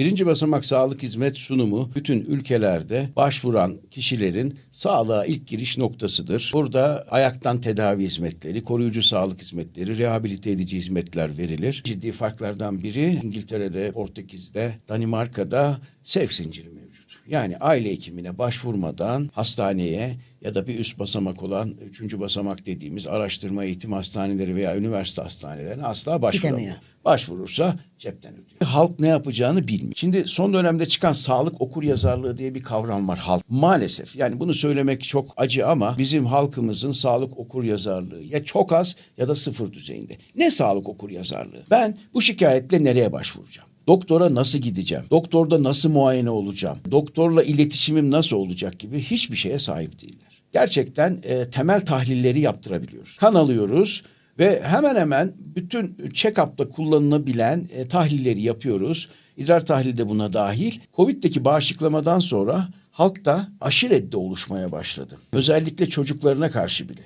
Birinci basamak sağlık hizmet sunumu bütün ülkelerde başvuran kişilerin sağlığa ilk giriş noktasıdır. Burada ayaktan tedavi hizmetleri, koruyucu sağlık hizmetleri, rehabilite edici hizmetler verilir. Ciddi farklardan biri İngiltere'de, Portekiz'de, Danimarka'da sevk zinciri mevcut. Yani aile hekimine başvurmadan hastaneye ya da bir üst basamak olan üçüncü basamak dediğimiz araştırma eğitim hastaneleri veya üniversite hastanelerine asla başvuramıyor. Başvurursa cepten ödüyor. Halk ne yapacağını bilmiyor. Şimdi son dönemde çıkan sağlık okur yazarlığı diye bir kavram var halk. Maalesef yani bunu söylemek çok acı ama bizim halkımızın sağlık okur yazarlığı ya çok az ya da sıfır düzeyinde. Ne sağlık okur yazarlığı? Ben bu şikayetle nereye başvuracağım? Doktora nasıl gideceğim? Doktorda nasıl muayene olacağım? Doktorla iletişimim nasıl olacak gibi hiçbir şeye sahip değiller. Gerçekten e, temel tahlilleri yaptırabiliyoruz. Kan alıyoruz ve hemen hemen bütün check-up'ta kullanılabilen e, tahlilleri yapıyoruz. İdrar tahlili de buna dahil. Covid'deki bağışıklamadan sonra halkta aşı reddi oluşmaya başladı. Özellikle çocuklarına karşı bile.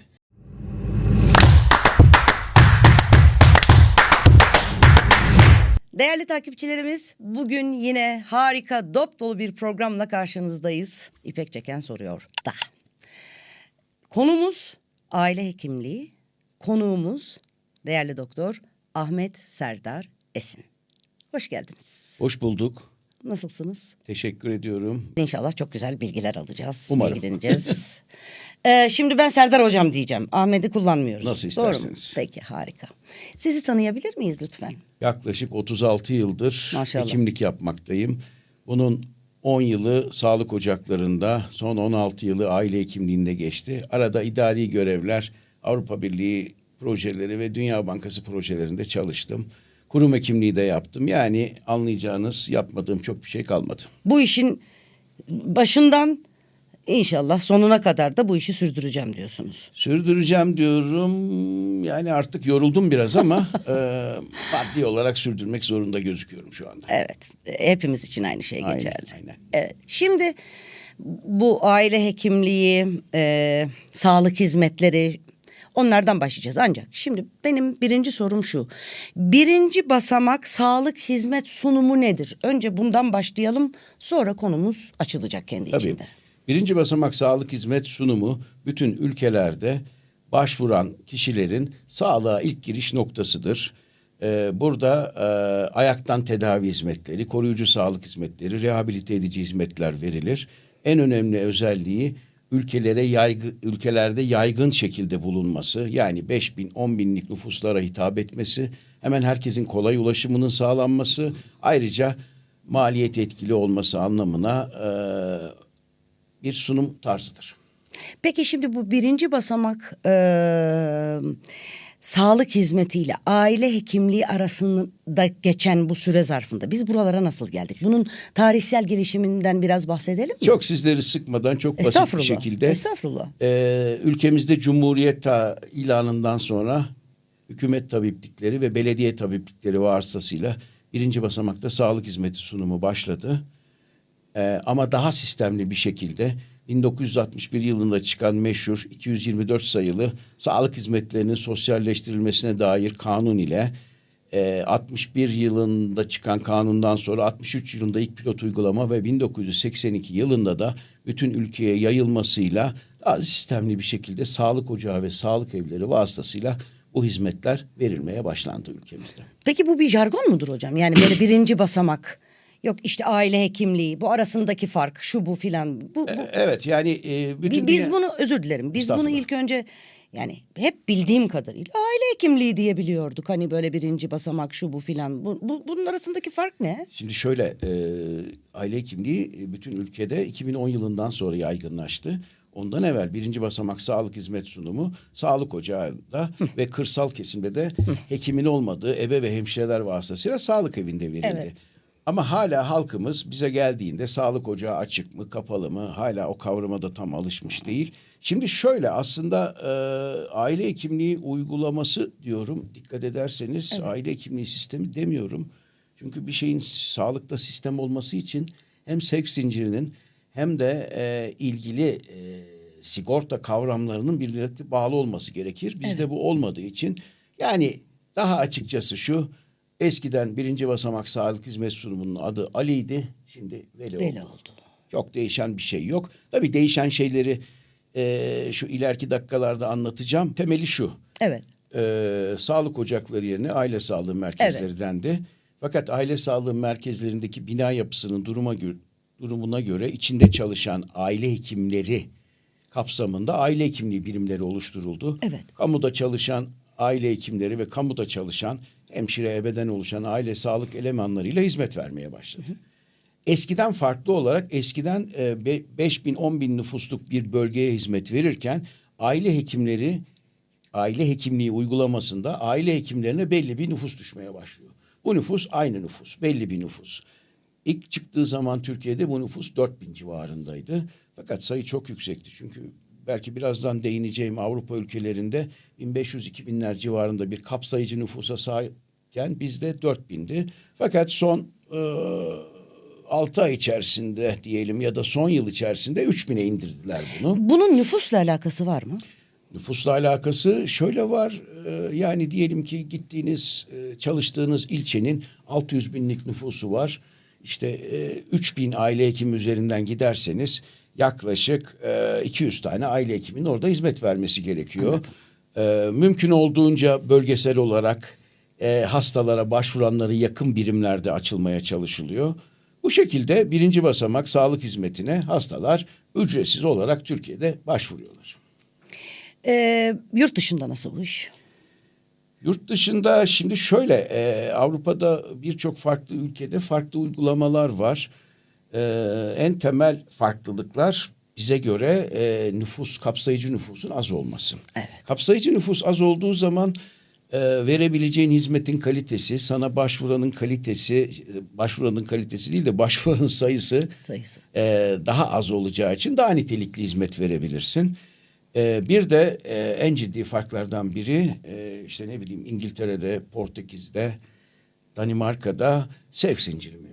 Değerli takipçilerimiz bugün yine harika dop dolu bir programla karşınızdayız. İpek Çeken soruyor da. Konumuz aile hekimliği. Konuğumuz değerli doktor Ahmet Serdar Esin. Hoş geldiniz. Hoş bulduk. Nasılsınız? Teşekkür ediyorum. İnşallah çok güzel bilgiler alacağız. Umarım. Bilgileneceğiz. Ee, şimdi ben Serdar Hocam diyeceğim. Ahmet'i kullanmıyoruz. Nasıl Doğru mu? isterseniz. Peki harika. Sizi tanıyabilir miyiz lütfen? Yaklaşık 36 yıldır Maşallah. hekimlik yapmaktayım. Bunun 10 yılı sağlık ocaklarında, son 16 yılı aile hekimliğinde geçti. Arada idari görevler, Avrupa Birliği projeleri ve Dünya Bankası projelerinde çalıştım. Kurum hekimliği de yaptım. Yani anlayacağınız yapmadığım çok bir şey kalmadı. bu işin başından inşallah sonuna kadar da bu işi sürdüreceğim diyorsunuz. Sürdüreceğim diyorum. Yani artık yoruldum biraz ama e, maddi olarak sürdürmek zorunda gözüküyorum şu anda. Evet, hepimiz için aynı şey Aynen, geçerli. aynen. Evet. Şimdi bu aile hekimliği, e, sağlık hizmetleri onlardan başlayacağız. Ancak şimdi benim birinci sorum şu. Birinci basamak sağlık hizmet sunumu nedir? Önce bundan başlayalım. Sonra konumuz açılacak kendi Tabii. içinde. Birinci basamak sağlık hizmet sunumu bütün ülkelerde başvuran kişilerin sağlığa ilk giriş noktasıdır. Ee, burada e, ayaktan tedavi hizmetleri, koruyucu sağlık hizmetleri, rehabilite edici hizmetler verilir. En önemli özelliği ülkelere yaygı, ülkelerde yaygın şekilde bulunması. Yani 5 bin, 10 binlik nüfuslara hitap etmesi, hemen herkesin kolay ulaşımının sağlanması, ayrıca maliyet etkili olması anlamına e, bir sunum tarzıdır. Peki şimdi bu birinci basamak e, sağlık hizmetiyle aile hekimliği arasında geçen bu süre zarfında biz buralara nasıl geldik? Bunun tarihsel gelişiminden biraz bahsedelim mi? Çok sizleri sıkmadan çok basit bir şekilde Estağfurullah. e, ülkemizde Cumhuriyet ilanından sonra hükümet tabiplikleri ve belediye tabiplikleri vasıtasıyla birinci basamakta sağlık hizmeti sunumu başladı. E, ama daha sistemli bir şekilde 1961 yılında çıkan meşhur 224 sayılı sağlık hizmetlerinin sosyalleştirilmesine dair kanun ile e, 61 yılında çıkan kanundan sonra 63 yılında ilk pilot uygulama ve 1982 yılında da bütün ülkeye yayılmasıyla daha sistemli bir şekilde sağlık ocağı ve sağlık evleri vasıtasıyla bu hizmetler verilmeye başlandı ülkemizde. Peki bu bir jargon mudur hocam? Yani böyle birinci basamak yok işte aile hekimliği bu arasındaki fark şu bu filan. Bu, bu, E, Evet yani e, bütün Bi- Biz dünya- bunu özür dilerim. Biz bunu ilk önce yani hep bildiğim kadarıyla aile hekimliği diye biliyorduk. Hani böyle birinci basamak şu bu filan. Bu, bu, bunun arasındaki fark ne? Şimdi şöyle e, aile hekimliği e, bütün ülkede 2010 yılından sonra yaygınlaştı. Ondan evvel birinci basamak sağlık hizmet sunumu sağlık ocağında ve kırsal kesimde de hekimin olmadığı ebe ve hemşireler vasıtasıyla sağlık evinde verildi. Evet. Ama hala halkımız bize geldiğinde sağlık ocağı açık mı kapalı mı hala o kavrama da tam alışmış değil. Şimdi şöyle aslında e, aile hekimliği uygulaması diyorum dikkat ederseniz aile hekimliği sistemi demiyorum. Çünkü bir şeyin sağlıkta sistem olması için hem sevk zincirinin hem de e, ilgili e, sigorta kavramlarının birbirine bağlı olması gerekir. Bizde bu olmadığı için yani daha açıkçası şu eskiden birinci basamak sağlık hizmet sunumunun adı Ali'ydi. Şimdi Veli, Veli oldu. oldu. Çok değişen bir şey yok. Tabii değişen şeyleri e, şu ileriki dakikalarda anlatacağım. Temeli şu. Evet. e, sağlık ocakları yerine aile sağlığı merkezleri dendi. Fakat aile sağlığı merkezlerindeki bina yapısının duruma gö- durumuna göre içinde çalışan aile hekimleri kapsamında aile hekimliği birimleri oluşturuldu. Evet. Kamuda çalışan aile hekimleri ve kamuda çalışan hemşire ebeden oluşan aile sağlık elemanlarıyla hizmet vermeye başladı. Eskiden farklı olarak eskiden e, be- 5 bin 10 bin nüfusluk bir bölgeye hizmet verirken aile hekimleri aile hekimliği uygulamasında aile hekimlerine belli bir nüfus düşmeye başlıyor. Bu nüfus aynı nüfus, belli bir nüfus. İlk çıktığı zaman Türkiye'de bu nüfus 4 bin civarındaydı. Fakat sayı çok yüksekti. Çünkü belki birazdan değineceğim Avrupa ülkelerinde 1500-2000'ler civarında bir kapsayıcı nüfusa sahipken bizde 4 bindi. Fakat son e, 6 ay içerisinde diyelim ya da son yıl içerisinde 3000'e indirdiler bunu. Bunun nüfusla alakası var mı? Nüfusla alakası şöyle var. e, yani diyelim ki gittiğiniz, e, çalıştığınız ilçenin 600 binlik nüfusu var. İşte e, 3000 aile hekimi üzerinden giderseniz yaklaşık e, 200 tane aile hekiminin orada hizmet vermesi gerekiyor. E, mümkün olduğunca bölgesel olarak e, hastalara başvuranları yakın birimlerde açılmaya çalışılıyor. Bu şekilde birinci basamak sağlık hizmetine hastalar ücretsiz olarak Türkiye'de başvuruyorlar. Ee, yurt dışında nasıl bu iş? Yurt dışında şimdi şöyle e, Avrupa'da birçok farklı ülkede farklı uygulamalar var. E, en temel farklılıklar bize göre e, nüfus kapsayıcı nüfusun az olması. Evet. Kapsayıcı nüfus az olduğu zaman e, verebileceğin hizmetin kalitesi, sana başvuranın kalitesi, e, başvuranın kalitesi değil de başvuranın sayısı Sayısı. e, daha az olacağı için daha nitelikli hizmet verebilirsin. E, bir de e, en ciddi farklardan biri e, işte ne bileyim İngiltere'de, Portekiz'de, Danimarka'da sevk zinciri.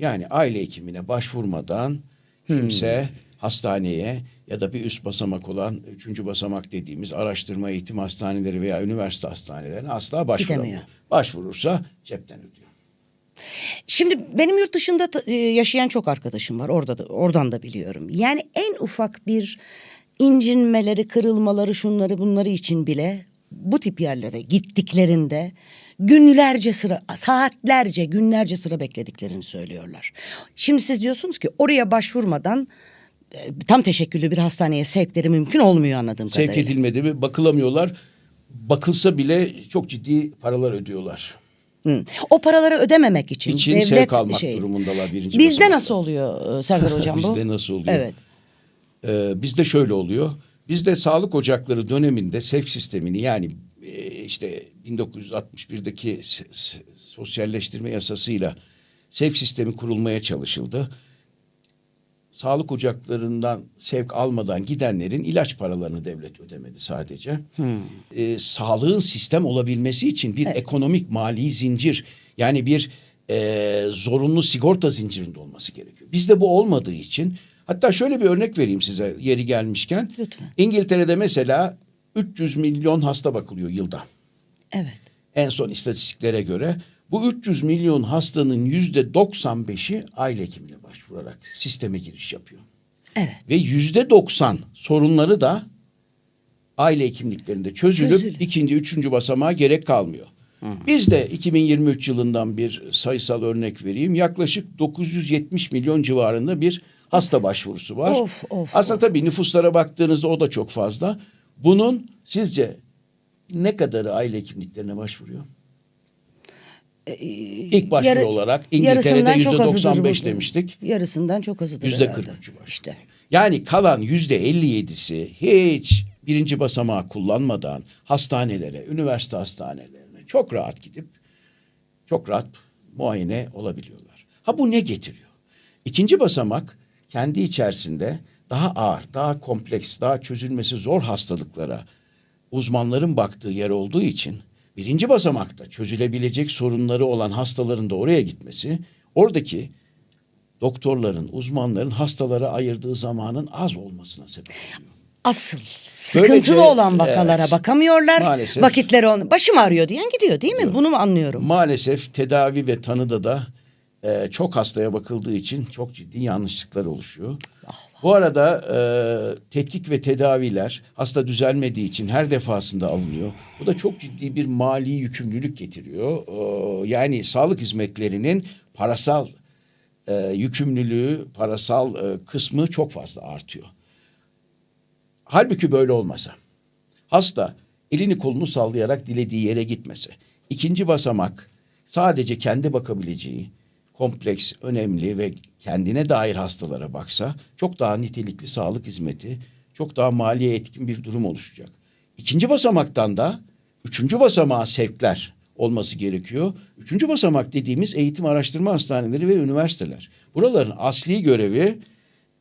Yani aile hekimine başvurmadan kimse hastaneye ya da bir üst basamak olan üçüncü basamak dediğimiz araştırma eğitim hastaneleri veya üniversite hastanelerine asla başvuramıyor. Gidemiyor. Başvurursa cepten ödüyor. Şimdi benim yurt dışında e, yaşayan çok arkadaşım var. Orada da oradan da biliyorum. Yani en ufak bir incinmeleri, kırılmaları, şunları bunları için bile bu tip yerlere gittiklerinde günlerce sıra, saatlerce, günlerce sıra beklediklerini söylüyorlar. Şimdi siz diyorsunuz ki oraya başvurmadan e, tam teşekküllü bir hastaneye sevkleri mümkün olmuyor anladığım Sevk kadarıyla. edilmedi mi bakılamıyorlar. Bakılsa bile çok ciddi paralar ödüyorlar. Hı. O paraları ödememek için, İçin devlet sevk almak şey. durumundalar birinci Bizde basamakta. nasıl oluyor e, Serdar hocam bu? Bizde nasıl oluyor? Evet. Ee, bizde şöyle oluyor. Bizde sağlık ocakları döneminde sevk sistemini yani işte 1961'deki s- s- sosyalleştirme yasasıyla sevk sistemi kurulmaya çalışıldı. Sağlık ocaklarından sevk almadan gidenlerin ilaç paralarını devlet ödemedi sadece. Ee, sağlığın sistem olabilmesi için bir ekonomik mali zincir yani bir e, zorunlu sigorta zincirinde olması gerekiyor. Bizde bu olmadığı için hatta şöyle bir örnek vereyim size yeri gelmişken. Lütfen. İngiltere'de mesela 300 milyon hasta bakılıyor yılda. Evet. En son istatistiklere göre bu 300 milyon hastanın yüzde 95'i aile hekimine başvurarak sisteme giriş yapıyor. Evet. Ve yüzde 90 sorunları da aile hekimliklerinde çözülüp Çözülüyor. ikinci, üçüncü basamağa gerek kalmıyor. Biz de 2023 yılından bir sayısal örnek vereyim. Yaklaşık 970 milyon civarında bir hasta başvurusu var. Of, of, Aslında tabii nüfuslara baktığınızda o da çok fazla. Bunun sizce ne kadarı aile hekimliklerine başvuruyor? İlk başvuru Yarı- olarak İngiltere'de yüzde çok azıdır 95 bu. demiştik. Yarısından çok azıdır Yüzde herhalde. 43'ü başvuruyor. İşte. Yani kalan yüzde 57'si hiç birinci basamağı kullanmadan hastanelere, üniversite hastanelerine çok rahat gidip çok rahat muayene olabiliyorlar. Ha bu ne getiriyor? İkinci basamak kendi içerisinde daha ağır, daha kompleks, daha çözülmesi zor hastalıklara uzmanların baktığı yer olduğu için birinci basamakta çözülebilecek sorunları olan hastaların da oraya gitmesi oradaki doktorların, uzmanların hastalara ayırdığı zamanın az olmasına sebep oluyor. Asıl sıkıntılı Böylece, olan vakalara evet, bakamıyorlar. maalesef. Vakitleri onu başım ağrıyor diyen gidiyor değil mi? Bunu mu anlıyorum? Maalesef tedavi ve tanıda da e, çok hastaya bakıldığı için çok ciddi yanlışlıklar oluşuyor. Bu arada e, tetkik ve tedaviler hasta düzelmediği için her defasında alınıyor. Bu da çok ciddi bir mali yükümlülük getiriyor. E, yani sağlık hizmetlerinin parasal e, yükümlülüğü, parasal e, kısmı çok fazla artıyor. Halbuki böyle olmasa. Hasta elini kolunu sallayarak dilediği yere gitmese. İkinci basamak sadece kendi bakabileceği kompleks, önemli ve kendine dair hastalara baksa çok daha nitelikli sağlık hizmeti, çok daha maliye etkin bir durum oluşacak. İkinci basamaktan da üçüncü basamağa sevkler olması gerekiyor. Üçüncü basamak dediğimiz eğitim araştırma hastaneleri ve üniversiteler. Buraların asli görevi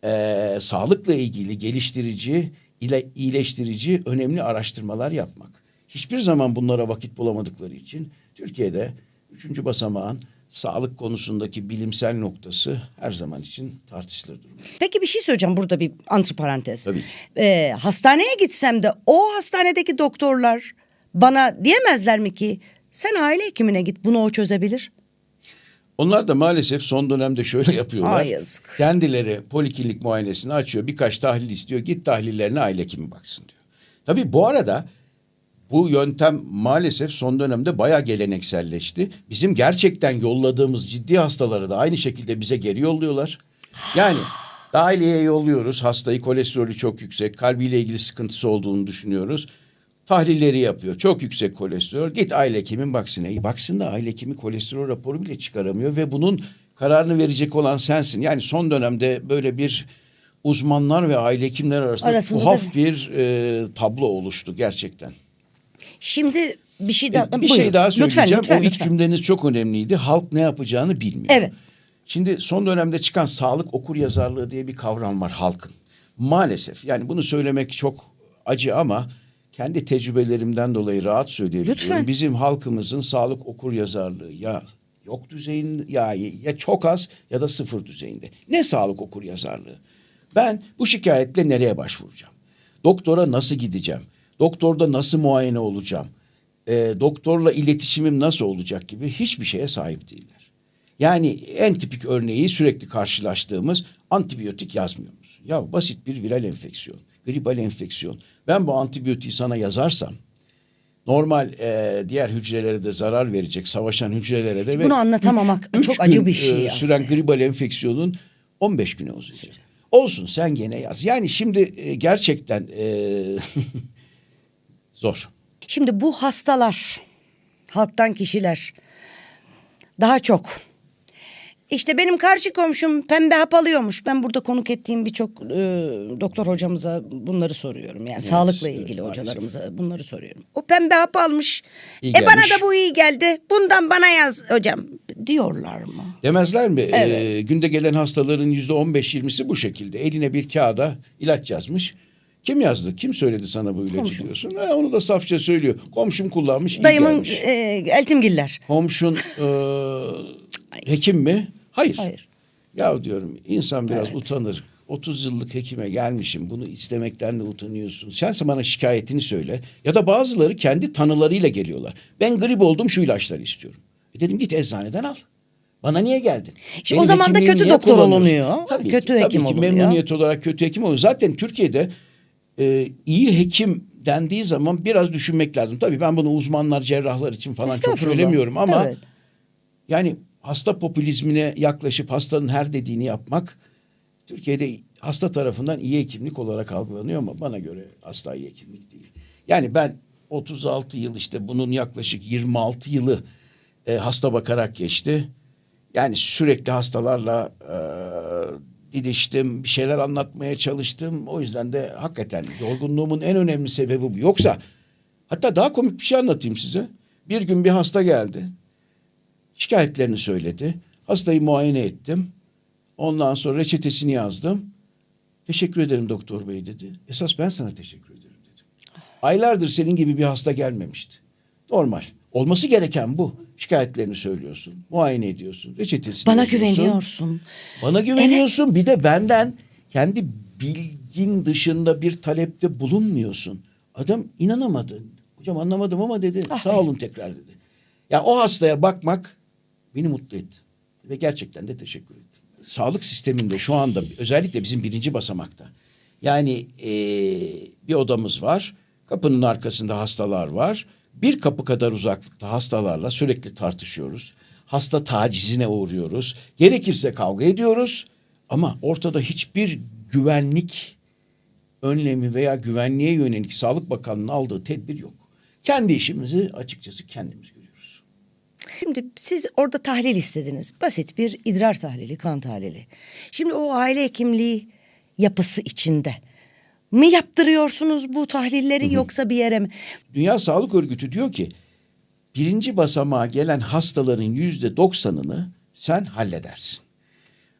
eee, sağlıkla ilgili geliştirici, ile iyileştirici önemli araştırmalar yapmak. Hiçbir zaman bunlara vakit bulamadıkları için Türkiye'de üçüncü basamağın sağlık konusundaki bilimsel noktası her zaman için tartışılır durumda. Peki bir şey söyleyeceğim burada bir antiparantez. Tabii. Ee, hastaneye gitsem de o hastanedeki doktorlar bana diyemezler mi ki sen aile hekimine git bunu o çözebilir. Onlar da maalesef son dönemde şöyle yapıyorlar. Ay yazık. Kendileri poliklinik muayenesini açıyor. Birkaç tahlil istiyor. Git tahlillerine aile hekimi baksın diyor. Tabii bu arada bu yöntem maalesef son dönemde bayağı gelenekselleşti. Bizim gerçekten yolladığımız ciddi hastaları da aynı şekilde bize geri yolluyorlar. Yani dahiliyeye yolluyoruz. Hastayı kolesterolü çok yüksek. Kalbiyle ilgili sıkıntısı olduğunu düşünüyoruz. Tahlilleri yapıyor. Çok yüksek kolesterol. Git aile hekimin baksın. E, baksın da aile hekimi kolesterol raporu bile çıkaramıyor ve bunun kararını verecek olan sensin. Yani son dönemde böyle bir uzmanlar ve aile hekimleri arasında, Arasında tuhaf bir e, tablo oluştu gerçekten. Şimdi bir şey daha E, bir buyurun. şey daha söyleyeceğim. Lütfen, lütfen, o ilk lütfen. cümleniz çok önemliydi. Halk ne yapacağını bilmiyor. Evet. Şimdi son dönemde çıkan sağlık okur yazarlığı diye bir kavram var halkın. Maalesef yani bunu söylemek çok acı ama kendi tecrübelerimden dolayı rahat söyleyebiliyorum. Lütfen. Bizim halkımızın sağlık okur yazarlığı ya yok düzeyinde ya ya çok az ya da sıfır düzeyinde. Ne sağlık okur yazarlığı? Ben bu şikayetle nereye başvuracağım? Doktora nasıl gideceğim? Doktorda nasıl muayene olacağım? E, doktorla iletişimim nasıl olacak gibi hiçbir şeye sahip değiller. Yani en tipik örneği sürekli karşılaştığımız antibiyotik yazmıyor musun? Ya basit bir viral enfeksiyon, gribal enfeksiyon. Ben bu antibiyotiği sana yazarsam normal e, diğer hücrelere de zarar verecek, savaşan hücrelere de Bunu anlatamamak üç çok acı gün, bir şey e, aslında. süren gribal enfeksiyonun 15 güne uzayacak. Olsun sen gene yaz. Yani şimdi e, gerçekten e, zor. Şimdi bu hastalar, halktan kişiler daha çok. İşte benim karşı komşum pembe hap alıyormuş. Ben burada konuk ettiğim birçok e, doktor hocamıza bunları soruyorum. Yani sağlıkla evet, ilgili maalesef. hocalarımıza bunları soruyorum. O pembe hap almış. İyi e bana gelmiş. da bu iyi geldi. Bundan bana yaz hocam diyorlar mı? Demezler mi? Evet. Ee, günde gelen hastaların yüzde 15-20'si bu şekilde. Eline bir kağıda ilaç yazmış. Kim yazdı? Kim söyledi sana bu ilacı Komşum. diyorsun? Ha, onu da safça söylüyor. Komşum kullanmış, Dayımın gelmiş. e, eltimgiller. Komşun e, hekim mi? Hayır. Hayır. Ya diyorum insan biraz Evet. utanır. 30 yıllık hekime gelmişim. Bunu istemekten de utanıyorsun. Sen bana şikayetini söyle. Ya da bazıları kendi tanılarıyla geliyorlar. Ben grip oldum şu ilaçları istiyorum. E dedim git eczaneden al. Bana niye geldin? İşte Benim o zaman da kötü doktor olunuyor. Tabii Kötü ki, hekim tabii ki olunuyor. memnuniyet olarak kötü hekim oluyor. Zaten Türkiye'de e, iyi hekim dendiği zaman biraz düşünmek lazım. Tabii ben bunu uzmanlar, cerrahlar için falan çok söylemiyorum ama Evet. yani hasta popülizmine yaklaşıp hastanın her dediğini yapmak Türkiye'de hasta tarafından iyi hekimlik olarak algılanıyor ama bana göre asla iyi hekimlik değil. Yani ben 36 yıl işte bunun yaklaşık 26 yılı e, hasta bakarak geçti. Yani sürekli hastalarla e, didiştim, bir şeyler anlatmaya çalıştım. O yüzden de hakikaten yorgunluğumun en önemli sebebi bu. Yoksa hatta daha komik bir şey anlatayım size. Bir gün bir hasta geldi şikayetlerini söyledi. Hastayı muayene ettim. Ondan sonra reçetesini yazdım. Teşekkür ederim doktor bey dedi. Esas ben sana teşekkür ederim dedim. Aylardır senin gibi bir hasta gelmemişti. Normal. Olması gereken bu. Şikayetlerini söylüyorsun. Muayene ediyorsun. Reçetesini Bana güveniyorsun. Bana güveniyorsun. Bir de benden kendi bilgin dışında bir talepte bulunmuyorsun. Adam inanamadı. Hocam anlamadım ama dedi. Ah Sağ olun tekrar dedi. Ya o hastaya bakmak beni mutlu etti. Ve gerçekten de teşekkür ettim. Sağlık sisteminde şu anda özellikle bizim birinci basamakta. Yani eee, bir odamız var. Kapının arkasında hastalar var. Bir kapı kadar uzaklıkta hastalarla sürekli tartışıyoruz. Hasta tacizine uğruyoruz. Gerekirse kavga ediyoruz. Ama ortada hiçbir güvenlik önlemi veya güvenliğe yönelik Sağlık Bakanlığı'nın aldığı tedbir yok. Kendi işimizi açıkçası kendimiz görüyoruz. Şimdi siz orada tahlil istediniz. Basit bir idrar tahlili, kan tahlili. Şimdi o aile hekimliği yapısı içinde mi yaptırıyorsunuz bu tahlilleri yoksa bir yere mi? Dünya Sağlık Örgütü diyor ki birinci basamağa gelen hastaların yüzde doksanını sen halledersin.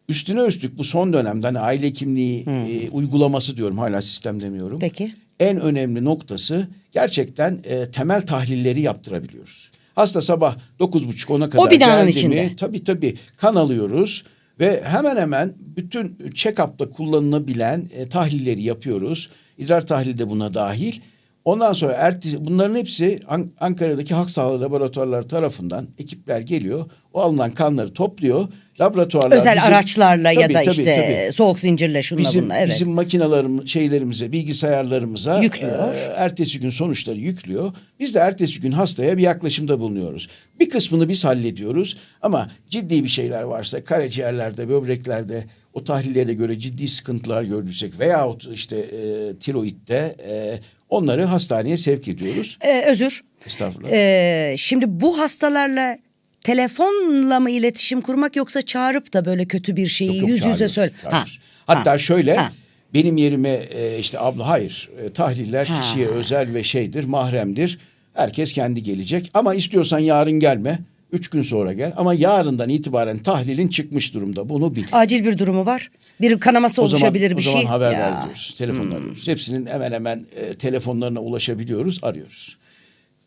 Üstüne üstlük bu son dönemde hani aile hekimliği e, uygulaması diyorum hala sistem demiyorum. Peki. En önemli noktası gerçekten e, temel tahlilleri yaptırabiliyoruz. Hasta sabah 9.30-10'a kadar binanın geldi içinde. mi tabii tabii kan alıyoruz ve hemen hemen bütün check-up'ta kullanılabilen e, tahlilleri yapıyoruz. İdrar tahlili de buna dahil. Ondan sonra ertesi, bunların hepsi An- Ankara'daki Halk Sağlığı Laboratuvarları tarafından ekipler geliyor. O alınan kanları topluyor. Laboratuvarlar Özel bizim- araçlarla ya Tabii, da tabii, işte tabii soğuk zincirle şunla bizim, bunla evet. Bizim makinalarım şeylerimize, bilgisayarlarımıza Yüklüyor. e, ertesi gün sonuçları yüklüyor. Biz de ertesi gün hastaya bir yaklaşımda bulunuyoruz. Bir kısmını biz hallediyoruz ama ciddi bir şeyler varsa karaciğerlerde, böbreklerde o tahlillere göre ciddi sıkıntılar gördüysek veyahut işte e, tiroidde e, onları hastaneye sevk ediyoruz. Ee, özür. Estağfurullah. Ee, şimdi bu hastalarla telefonla mı iletişim kurmak yoksa çağırıp da böyle kötü bir şeyi Yok, yok, yüz yüze çağırıyoruz, söyle. çağırıyoruz. Hatta ha, şöyle ha. benim yerime e, işte abla hayır e, tahliller Ha. kişiye özel ve şeydir mahremdir. Herkes kendi gelecek ama istiyorsan yarın gelme. Üç gün sonra gel ama yarından itibaren tahlilin çıkmış durumda bunu bil. Acil bir durumu var. Bir kanaması oluşabilir bir o zaman şey. haber Ya. ver diyoruz. Telefonla arıyoruz. Hepsinin hemen hemen e, telefonlarına ulaşabiliyoruz, arıyoruz.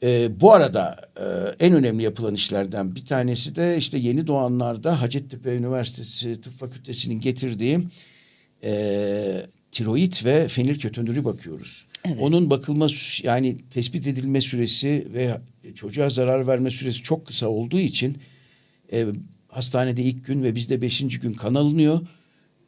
E, bu arada e, en önemli yapılan işlerden bir tanesi de işte yeni doğanlarda Hacettepe Üniversitesi Tıp Fakültesi'nin getirdiği e, tiroid ve fenilketonürü bakıyoruz. Onun bakılma yani tespit edilme süresi ve çocuğa zarar verme süresi çok kısa olduğu için e, hastanede ilk gün ve bizde beşinci gün kan alınıyor.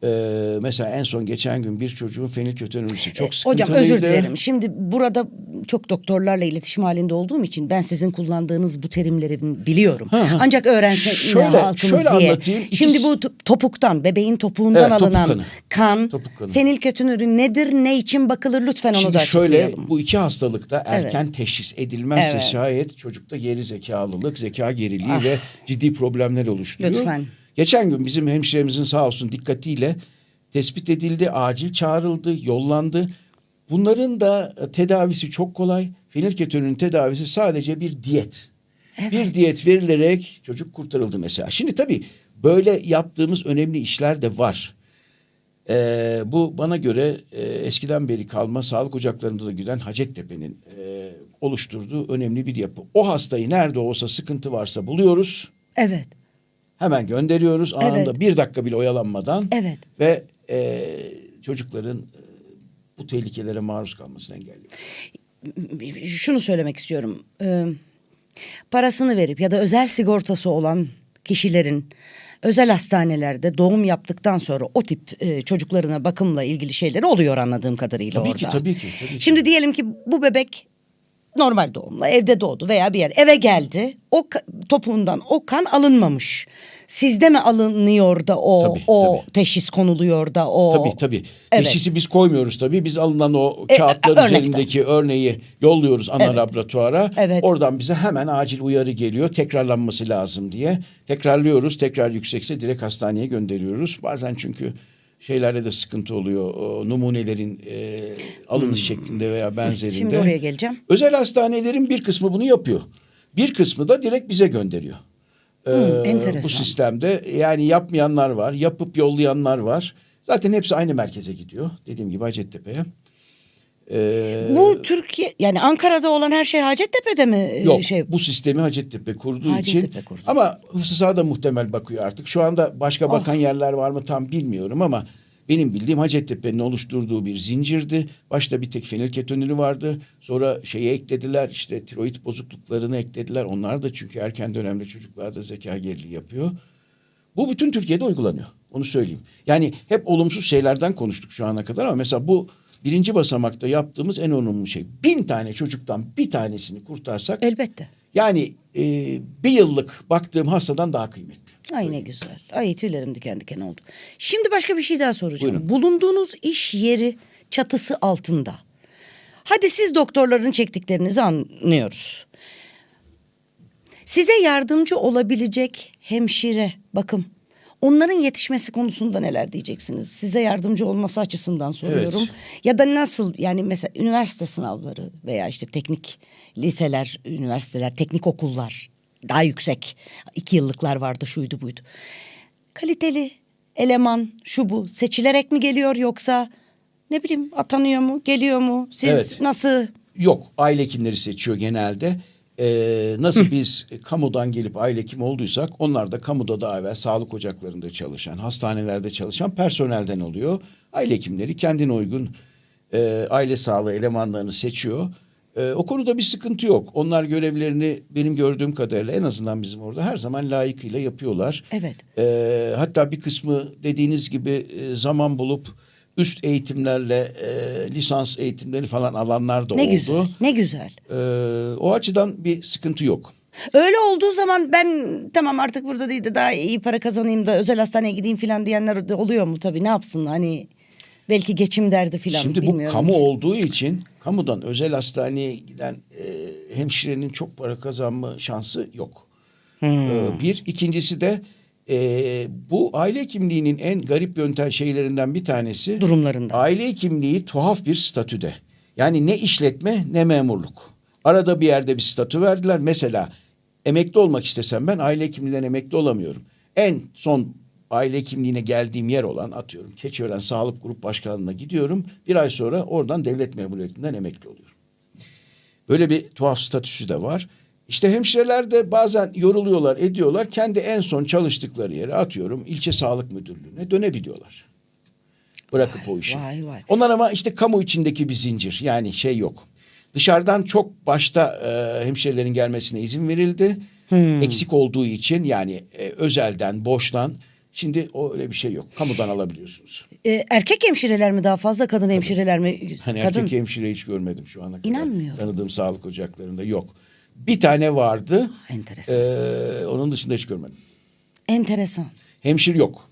E, mesela en son geçen gün bir çocuğun fenilketonürüsü çok sıkıntılıydı. Hocam özür dilerim. Şimdi burada çok doktorlarla iletişim halinde olduğum için ben sizin kullandığınız bu terimleri biliyorum. Ha, ha. Ancak öğrensin Şöyle- halkımız şöyle diye. anlatayım. İkisi- Şimdi bu to- topuktan, bebeğin topuğundan Evet, topuk alınan kanı. kan, Topuk kanı. fenilketonürü nedir, ne için bakılır lütfen onu Şimdi da şöyle açıklayalım. bu iki hastalıkta erken teşhis edilmezse Evet. şayet çocukta geri zekalılık, zeka geriliği Ah. ve ciddi problemler oluşturuyor. Lütfen. Geçen gün bizim hemşiremizin sağ olsun dikkatiyle tespit edildi, acil çağrıldı, yollandı. Bunların da tedavisi çok kolay. Fenilketonürün tedavisi sadece bir diyet. Bir diyet verilerek çocuk kurtarıldı mesela. Şimdi tabii böyle yaptığımız önemli işler de var. Ee, bu bana göre e, eskiden beri kalma sağlık ocaklarında da güden Hacettepe'nin e, oluşturduğu önemli bir yapı. O hastayı nerede olsa sıkıntı varsa buluyoruz. Evet, Hemen gönderiyoruz anında Evet. bir dakika bile oyalanmadan evet. ve e, çocukların e, bu tehlikelere maruz kalmasını engelliyor. şunu söylemek istiyorum. Ee, parasını verip ya da özel sigortası olan kişilerin özel hastanelerde doğum yaptıktan sonra o tip e, çocuklarına bakımla ilgili şeyleri oluyor anladığım kadarıyla Tabii orada. ki tabii ki. Tabii ki. Şimdi diyelim ki bu bebek normal doğumla evde doğdu veya bir yer eve geldi. O topuğundan o kan alınmamış. Sizde mi alınıyor da o Tabii, o tabii. teşhis konuluyor da o Tabii tabii. Evet. Teşhisi biz koymuyoruz tabii. Biz alınan o E, kağıtlar örnekten. üzerindeki örneği yolluyoruz ana Evet. laboratuvara. Evet. Oradan bize hemen acil uyarı geliyor. Tekrarlanması lazım diye. Tekrarlıyoruz. Tekrar yüksekse direkt hastaneye gönderiyoruz. Bazen çünkü şeylerde de sıkıntı oluyor. O numunelerin e, alınış şeklinde veya benzerinde. Hmm. Şimdi oraya geleceğim. Özel hastanelerin bir kısmı bunu yapıyor. Bir kısmı da direkt bize gönderiyor. Ee, enteresan. bu sistemde yani yapmayanlar var, yapıp yollayanlar var. Zaten hepsi aynı merkeze gidiyor. Dediğim gibi Hacettepe'ye. Ee, Bu Türkiye yani Ankara'da olan her şey Hacettepe'de mi e, yok şey? bu sistemi Hacettepe kurduğu Hacettepe için kurdu. ama Hıfzı Sağ da muhtemel bakıyor artık. Şu anda başka Oh. bakan yerler var mı tam bilmiyorum ama benim bildiğim Hacettepe'nin oluşturduğu bir zincirdi. Başta bir tek fenilketonuri vardı. Sonra şeyi eklediler işte tiroid bozukluklarını eklediler. Onlar da çünkü erken dönemde çocuklarda zeka geriliği yapıyor. Bu bütün Türkiye'de uygulanıyor. Onu söyleyeyim. Yani hep olumsuz şeylerden konuştuk şu ana kadar ama mesela bu birinci basamakta yaptığımız en önemli şey. Bin tane çocuktan bir tanesini kurtarsak Elbette. yani e, bir yıllık baktığım hastadan daha kıymetli. Ay ne güzel. Ay tüylerim diken diken oldu. Şimdi başka bir şey daha soracağım. Buyurun. Bulunduğunuz iş yeri çatısı altında. Hadi siz doktorların çektiklerinizi anlıyoruz. Size yardımcı olabilecek hemşire, bakım. Onların yetişmesi konusunda neler diyeceksiniz? Size yardımcı olması açısından soruyorum. Evet. Ya da nasıl yani mesela üniversite sınavları veya işte teknik liseler, üniversiteler, teknik okullar daha yüksek. iki yıllıklar vardı şuydu buydu. Kaliteli eleman şu bu seçilerek mi geliyor yoksa ne bileyim atanıyor mu geliyor mu? Siz Evet. nasıl? Yok aile hekimleri seçiyor genelde. Ee, nasıl biz kamudan gelip aile hekimi olduysak onlar da kamuda daha evvel sağlık ocaklarında çalışan, hastanelerde çalışan personelden oluyor. Aile hekimleri kendine uygun e, aile sağlığı elemanlarını seçiyor. E, o konuda bir sıkıntı yok. Onlar görevlerini benim gördüğüm kadarıyla en azından bizim orada her zaman layıkıyla yapıyorlar. Evet. E, hatta bir kısmı dediğiniz gibi e, zaman bulup üst eğitimlerle e, lisans eğitimleri falan alanlar da Ne oldu. güzel. Ne güzel. E, o açıdan bir sıkıntı yok. Öyle olduğu zaman ben tamam artık burada değil de daha iyi para kazanayım da özel hastaneye gideyim falan diyenler de oluyor mu tabii ne yapsın hani belki geçim derdi falan Şimdi bu bilmiyorum kamu ki. olduğu için kamudan özel hastaneye giden e, hemşirenin çok para kazanma şansı yok. Hmm. E, bir. ikincisi de e, bu aile hekimliğinin en garip yöntem şeylerinden bir tanesi Durumlarında. aile hekimliği tuhaf bir statüde. Yani ne işletme ne memurluk. Arada bir yerde bir statü verdiler. Mesela emekli olmak istesem ben aile hekimliğinden emekli olamıyorum. En son aile hekimliğine geldiğim yer olan atıyorum Keçiören Sağlık Grup Başkanlığı'na gidiyorum. Bir ay sonra oradan devlet memuriyetinden emekli oluyorum. Böyle bir tuhaf statüsü de var. İşte hemşireler de bazen yoruluyorlar, ediyorlar. Kendi en son çalıştıkları yere atıyorum ilçe sağlık müdürlüğüne dönebiliyorlar. Bırakıp o işi. Vay vay. Onlar ama işte kamu içindeki bir zincir. Yani şey yok. Dışarıdan çok başta e, hemşirelerin gelmesine izin verildi. Hmm. Eksik olduğu için yani e, özelden, boştan. Şimdi öyle bir şey yok. Kamudan alabiliyorsunuz. Ee, erkek hemşireler mi daha fazla kadın hemşireler mi? Hani kadın. erkek hemşire hiç görmedim şu ana kadar. İnanmıyorum. Tanıdığım sağlık ocaklarında yok. Bir tane vardı. Enteresan. Ee, onun dışında hiç görmedim. Enteresan. Hemşire yok.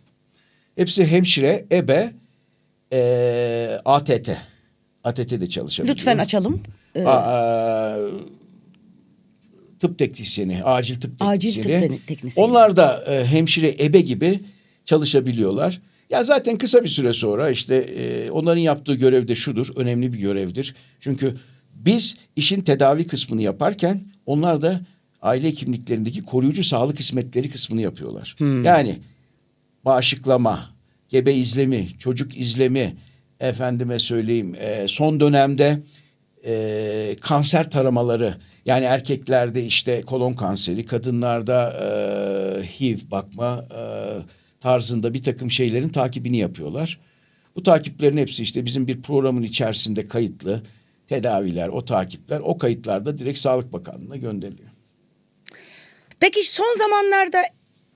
Hepsi hemşire, ebe, ee, ATT. ATT de çalışabiliyor. Lütfen açalım. Ee, Aa, tıp teknisyeni, acil tıp Acil teknisyeni. tıp te- teknisyeni. Onlar da e, hemşire, ebe gibi çalışabiliyorlar. Ya zaten kısa bir süre sonra işte e, onların yaptığı görev de şudur, önemli bir görevdir. Çünkü biz işin tedavi kısmını yaparken onlar da aile hekimliklerindeki koruyucu sağlık hizmetleri kısmını yapıyorlar. Yani bağışıklama, gebe izlemi, çocuk izlemi, efendime söyleyeyim e, son dönemde e, kanser taramaları yani erkeklerde işte kolon kanseri, kadınlarda e, HIV bakma e, tarzında bir takım şeylerin takibini yapıyorlar. Bu takiplerin hepsi işte bizim bir programın içerisinde kayıtlı tedaviler, o takipler, o kayıtlarda direkt Sağlık Bakanlığı'na gönderiliyor. Peki son zamanlarda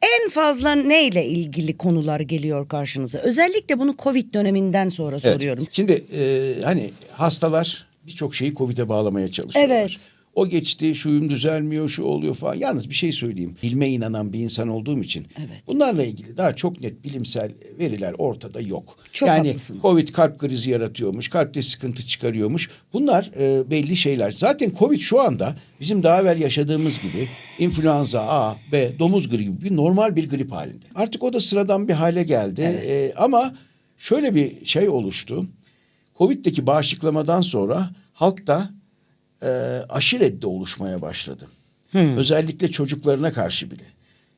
en fazla neyle ilgili konular geliyor karşınıza? Özellikle bunu Covid döneminden sonra Evet. soruyorum. Şimdi e, hani hastalar birçok şeyi Covid'e bağlamaya çalışıyorlar. Evet. O geçti, şuyum düzelmiyor, şu oluyor falan. Yalnız bir şey söyleyeyim. Bilme inanan bir insan olduğum için. Evet. Bunlarla ilgili daha çok net bilimsel veriler ortada yok. Çok yani haklısınız. Covid kalp krizi yaratıyormuş, kalpte sıkıntı çıkarıyormuş. Bunlar e, belli şeyler. Zaten Covid şu anda bizim daha evvel yaşadığımız gibi influenza A, B, domuz gribi gibi normal bir grip halinde. Artık o da sıradan bir hale geldi. E, ama şöyle bir şey oluştu. Covid'deki bağışıklamadan sonra halkta e, aşı reddi oluşmaya başladı. Özellikle çocuklarına karşı bile.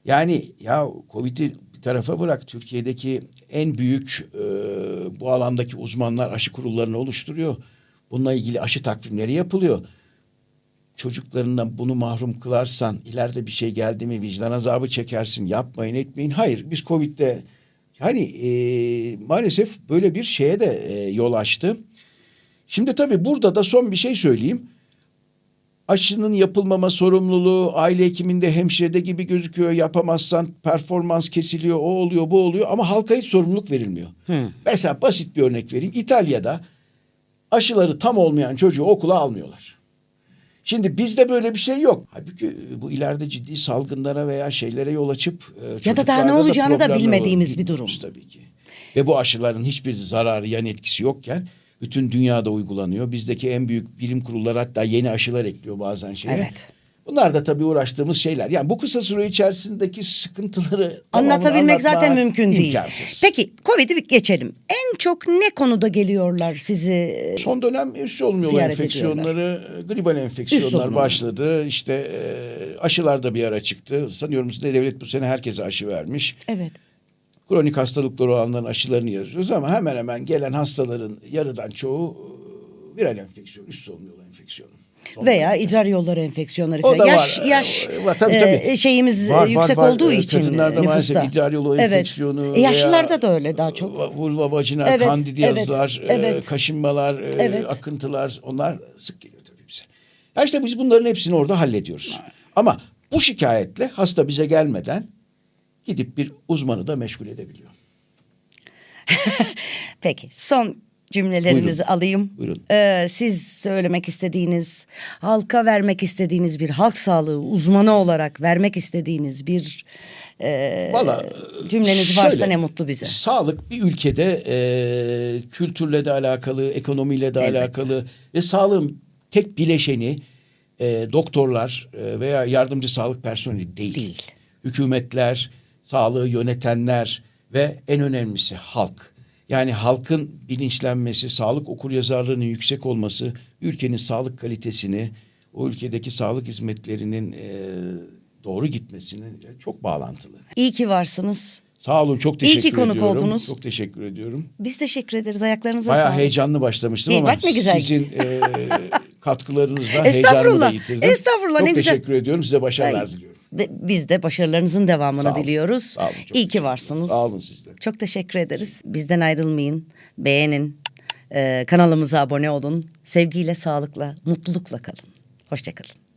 Yani ya Covid'i bir tarafa bırak Türkiye'deki en büyük e, bu alandaki uzmanlar aşı kurullarını oluşturuyor. Bununla ilgili aşı takvimleri yapılıyor. Çocuklarından bunu mahrum kılarsan ileride bir şey geldi mi vicdan azabı çekersin yapmayın etmeyin. Hayır biz Covid'de Yani e, maalesef böyle bir şeye de e, yol açtı. Şimdi tabii burada da son bir şey söyleyeyim. Aşının yapılmama sorumluluğu aile hekiminde hemşirede gibi gözüküyor. Yapamazsan performans kesiliyor, o oluyor, bu oluyor ama halka hiç sorumluluk verilmiyor. Mesela basit bir örnek vereyim. İtalya'da aşıları tam olmayan çocuğu okula almıyorlar. Şimdi bizde böyle bir şey yok. Halbuki bu ileride ciddi salgınlara veya şeylere yol açıp e, Ya da daha ne olacağını da problemler bilmediğimiz olur. bir durum. Tabii ki. Ve bu aşıların hiçbir zararı yan etkisi yokken bütün dünyada uygulanıyor. Bizdeki en büyük bilim kurulları hatta yeni aşılar ekliyor bazen şeye. Evet. Bunlar da tabii uğraştığımız şeyler. Yani bu kısa süre içerisindeki sıkıntıları Anlatabilmek zaten mümkün değil. imkansız. Peki Covid'i bir geçelim. En çok ne konuda geliyorlar sizi? Son dönem üst Ziyaret enfeksiyonları, e, gribal enfeksiyonlar başladı. İşte e, aşılar da bir ara çıktı. Sanıyorum devlet bu sene herkese aşı vermiş. Evet. Kronik hastalıkları olanların aşılarını yazıyoruz ama hemen hemen gelen hastaların yarıdan çoğu e, viral enfeksiyon, üst solunum yolu enfeksiyonu. Son Veya idrar yolları enfeksiyonları O falan. da yaş var. yaş Ee, var, tabii, e, tabii. şeyimiz Var, var, yüksek var. olduğu Ee, için kadınlarda maalesef idrar yolu Evet. enfeksiyonu E, yaşlılarda veya da öyle daha çok. Vulva, vajinal Evet, kandidiyazlar, evet, e, evet. kaşınmalar, e, Evet. akıntılar onlar sık geliyor tabii bize. Ya işte biz bunların hepsini orada hallediyoruz. Ama bu şikayetle hasta bize gelmeden gidip bir uzmanı da meşgul edebiliyor. Peki son cümlelerinizi Buyurun. alayım. Buyurun. Ee, siz söylemek istediğiniz, halka vermek istediğiniz bir halk sağlığı uzmanı olarak vermek istediğiniz bir e, Valla cümleniz varsa şöyle, ne mutlu bize. Sağlık bir ülkede e, kültürle de alakalı, ekonomiyle de Elbette. alakalı ve sağlığın tek bileşeni e, doktorlar e, veya yardımcı sağlık personeli değil. Değil. Hükümetler, sağlığı yönetenler ve en önemlisi halk. Yani halkın bilinçlenmesi, sağlık okuryazarlığının yüksek olması, ülkenin sağlık kalitesini, o ülkedeki sağlık hizmetlerinin e, doğru gitmesinin çok bağlantılı. İyi ki varsınız. Sağ olun çok İyi teşekkür ki konuk ediyorum. oldunuz. Çok teşekkür ediyorum. Biz teşekkür ederiz. Ayaklarınıza Bayağı sağlık. heyecanlı başlamıştım İyi, ama bak ne güzel. sizin e, katkılarınızla heyecanımı da yitirdim. estağfurullah, Çok ne güzel. teşekkür ediyorum. Size başarılar diliyorum. Biz de başarılarınızın devamını diliyoruz. Sağ olun, çok İyi ki varsınız. Sağ olun siz de. Çok teşekkür ederiz. Bizden ayrılmayın. Beğenin. Ee, kanalımıza abone olun. Sevgiyle, sağlıkla, mutlulukla kalın. Hoşçakalın.